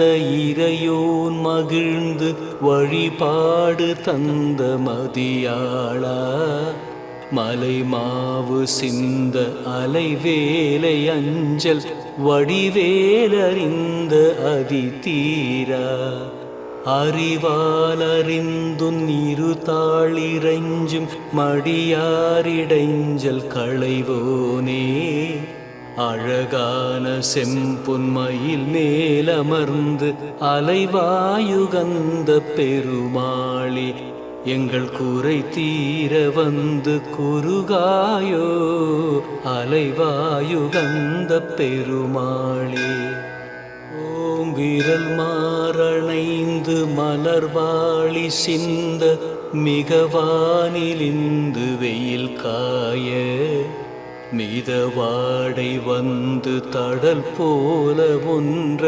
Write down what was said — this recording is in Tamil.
அந்த இறையோன் மகிழ்ந்து வழிபாடு தந்த மதியாளா. மலை மாவு சிந்த அலைவேலை அஞ்சல் வடிவேலறிந்த அதிதீரா. அறிவாலறிந்துன் இரு தாளிரைஞ்சும் மடியாரிடைஞ்சல் களைவோனே. அழகான செம்பொன்மையில் மேலமர்ந்து அலைவாயுகந்த பெருமாளி எங்கள் குறை தீர வந்து குறுகாயோ அலைவாயுகந்த பெருமாளி. ஓம் விரல் மாறணைந்து மலர்வாளி சிந்த மிகவானிலிந்து வெயில் காய மிதவாடை வந்து தடல் போல ஒன்ற